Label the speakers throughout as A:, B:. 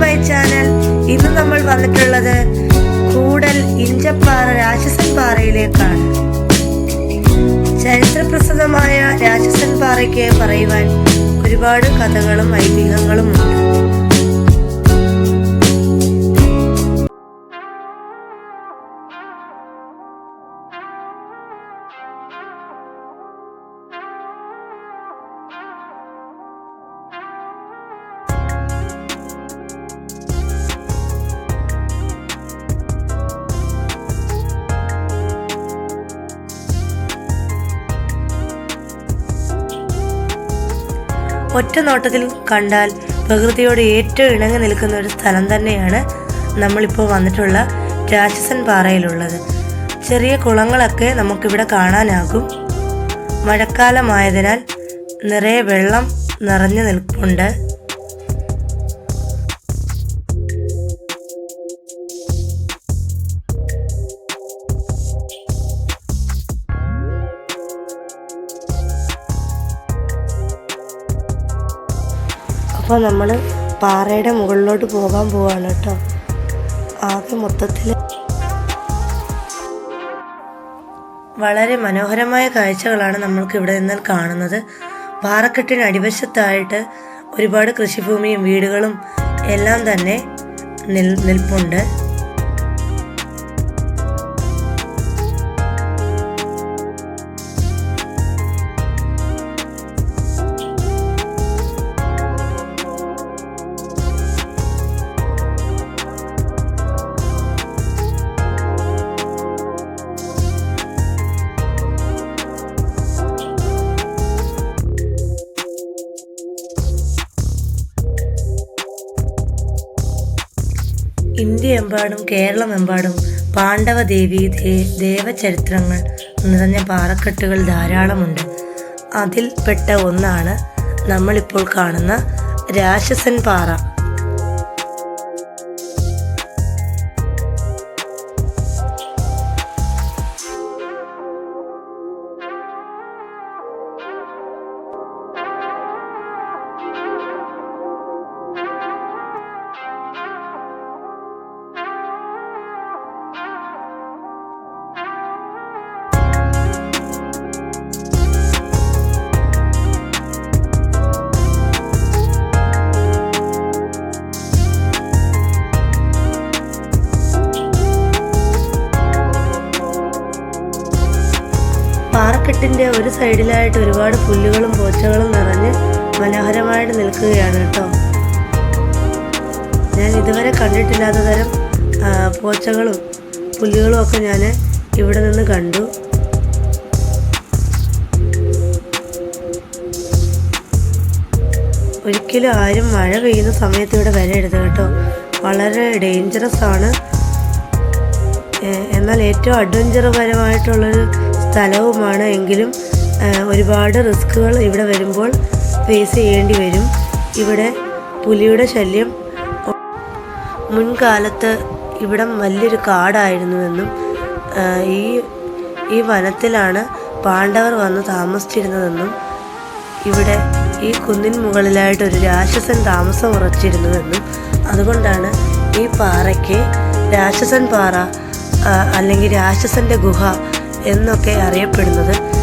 A: My channel ഇന്ന് നമ്മൾ വന്നിട്ടുള്ളത് കൂടൽ ഇഞ്ചപ്പാറ രാക്ഷസൻ പാറയിലേക്കാണ്. ചരിത്രപ്രസിദ്ധമായ രാക്ഷസൻ പാറയ്ക്ക് പറയുവാൻ ഒരുപാട് കഥകളും ഐതിഹ്യങ്ങളും ഒറ്റ നോട്ടത്തിൽ കണ്ടാൽ പ്രകൃതിയോട് ഏറ്റവും ഇണങ്ങി നിൽക്കുന്ന ഒരു സ്ഥലം തന്നെയാണ് നമ്മളിപ്പോൾ വന്നിട്ടുള്ള രാക്ഷസൻ പാറയിലുള്ളത്. ചെറിയ കുളങ്ങളൊക്കെ നമുക്കിവിടെ കാണാനാകും. മഴക്കാലമായതിനാൽ നിറയെ വെള്ളം നിറഞ്ഞു നിൽപ്പുണ്ട്. അപ്പോൾ നമ്മൾ പാറയുടെ മുകളിലോട്ട് പോകാൻ പോവാണ് കേട്ടോ. ആകെ മൊത്തത്തിൽ വളരെ മനോഹരമായ കാഴ്ചകളാണ് നമ്മൾക്ക് ഇവിടെ നിന്ന് കാണുന്നത്. പാറക്കെട്ടിന് അടിവശത്തായിട്ട് ഒരുപാട് കൃഷിഭൂമിയും വീടുകളും എല്ലാം തന്നെ നിൽ നിൽപ്പുണ്ട്. ഇന്ത്യയെമ്പാടും കേരളമെമ്പാടും പാണ്ഡവദേവി ദേ ദേവചരിത്രങ്ങൾ നിറഞ്ഞ പാറക്കെട്ടുകൾ ധാരാളമുണ്ട്. അതിൽപ്പെട്ട ഒന്നാണ് നമ്മളിപ്പോൾ കാണുന്ന രാക്ഷസൻ പാറ പാറക്കെട്ടിന്റെ ഒരു സൈഡിലായിട്ട് ഒരുപാട് പുല്ലുകളും പോച്ചകളും നിറഞ്ഞ് മനോഹരമായിട്ട് നിൽക്കുകയാണ് കേട്ടോ. ഞാൻ ഇതുവരെ കണ്ടിട്ടില്ലാത്ത തരം പോച്ചകളും പുല്ലുകളും ഒക്കെ ഞാൻ ഇവിടെ നിന്ന് കണ്ടു. ഒരിക്കലും ആരും മഴ പെയ്യുന്ന സമയത്ത് ഇവിടെ വരരുത് കേട്ടോ. വളരെ ഡേഞ്ചറസ് ആണ്. എന്നാൽ ഏറ്റവും അഡ്വഞ്ചർപരമായിട്ടുള്ളൊരു സ്ഥലവുമാണ് എങ്കിലും ഒരുപാട് റിസ്ക്കുകൾ ഇവിടെ വരുമ്പോൾ ഫേസ് ചെയ്യേണ്ടി വരും. ഇവിടെ പുലിയുടെ ശല്യം മുൻകാലത്ത് ഇവിടം വലിയൊരു കാടായിരുന്നുവെന്നും ഈ ഈ വനത്തിലാണ് പാണ്ഡവർ വന്ന് താമസിച്ചിരുന്നതെന്നും ഇവിടെ ഈ കുന്നിൻ മുകളിലായിട്ട് ഒരു രാക്ഷസൻ താമസം ഉറച്ചിരുന്നുവെന്നും അതുകൊണ്ടാണ് ഈ പാറയ്ക്ക് രാക്ഷസൻ പാറ അല്ലെങ്കിൽ രാക്ഷസന്റെ ഗുഹ എന്നൊക്കെ അറിയപ്പെടുന്നത്.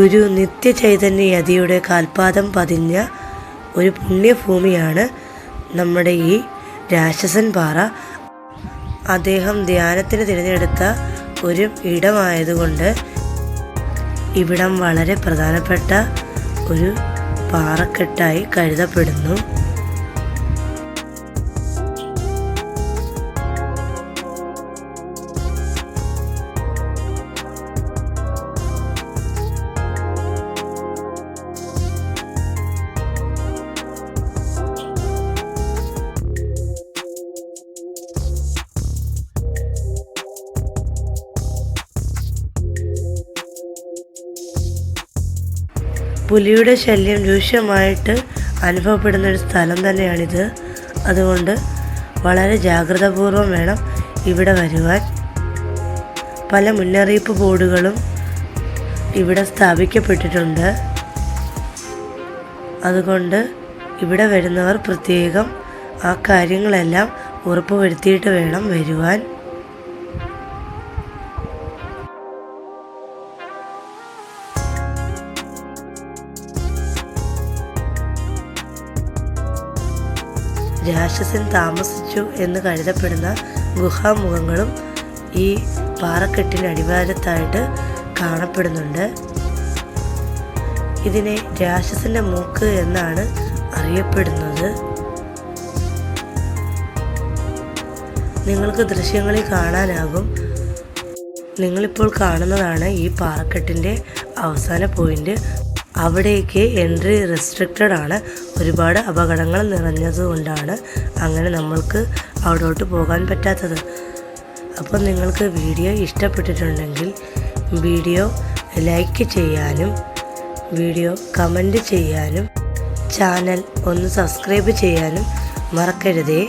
A: ഗുരു നിത്യചൈതന്യ യതിയുടെ കാൽപാദം പതിഞ്ഞ ഒരു പുണ്യഭൂമിയാണ് നമ്മുടെ ഈ രാക്ഷസൻ പാറ. അദ്ദേഹം ധ്യാനത്തിന് തിരഞ്ഞെടുത്ത ഒരു ഇടമായതുകൊണ്ട് ഇവിടം വളരെ പ്രധാനപ്പെട്ട ഒരു പാറക്കെട്ടായി കരുതപ്പെടുന്നു. പുലിയുടെ ശല്യം രൂക്ഷമായിട്ട് അനുഭവപ്പെടുന്ന ഒരു സ്ഥലം തന്നെയാണിത്. അതുകൊണ്ട് വളരെ ജാഗ്രതാപൂർവം വേണം ഇവിടെ വരുവാൻ. പല മുന്നറിയിപ്പ് ബോർഡുകളും ഇവിടെ സ്ഥാപിക്കപ്പെട്ടിട്ടുണ്ട്. അതുകൊണ്ട് ഇവിടെ വരുന്നവർ പ്രത്യേകം ആ കാര്യങ്ങളെല്ലാം ഉറപ്പുവരുത്തിയിട്ട് വേണം വരുവാൻ. രാക്ഷസൻ താമസിച്ചു എന്ന് കരുതപ്പെടുന്ന ഗുഹാമുഖങ്ങളും ഈ പാറക്കെട്ടിന് അടിവാരത്തായിട്ട് കാണപ്പെടുന്നുണ്ട്. ഇതിനെ രാക്ഷസന്റെ മൂക്ക് എന്നാണ് അറിയപ്പെടുന്നത്. നിങ്ങൾക്ക് ദൃശ്യങ്ങളിൽ കാണാനാകും. നിങ്ങളിപ്പോൾ കാണുന്നതാണ് ഈ പാറക്കെട്ടിന്റെ അവസാന പോയിന്റ്. അവിടേക്ക് എൻട്രി റെസ്ട്രിക്റ്റഡ് ആണ്. ഒരുപാട് അപകടങ്ങൾ നിറഞ്ഞതുകൊണ്ടാണ് അങ്ങനെ നമ്മൾക്ക് അവിടോട്ട് പോകാൻ പറ്റാത്തത്. അപ്പോൾ നിങ്ങൾക്ക് വീഡിയോ ഇഷ്ടപ്പെട്ടിട്ടുണ്ടെങ്കിൽ വീഡിയോ ലൈക്ക് ചെയ്യാനും വീഡിയോ കമന്റ് ചെയ്യാനും ചാനൽ ഒന്ന് സബ്സ്ക്രൈബ് ചെയ്യാനും മറക്കരുതേ.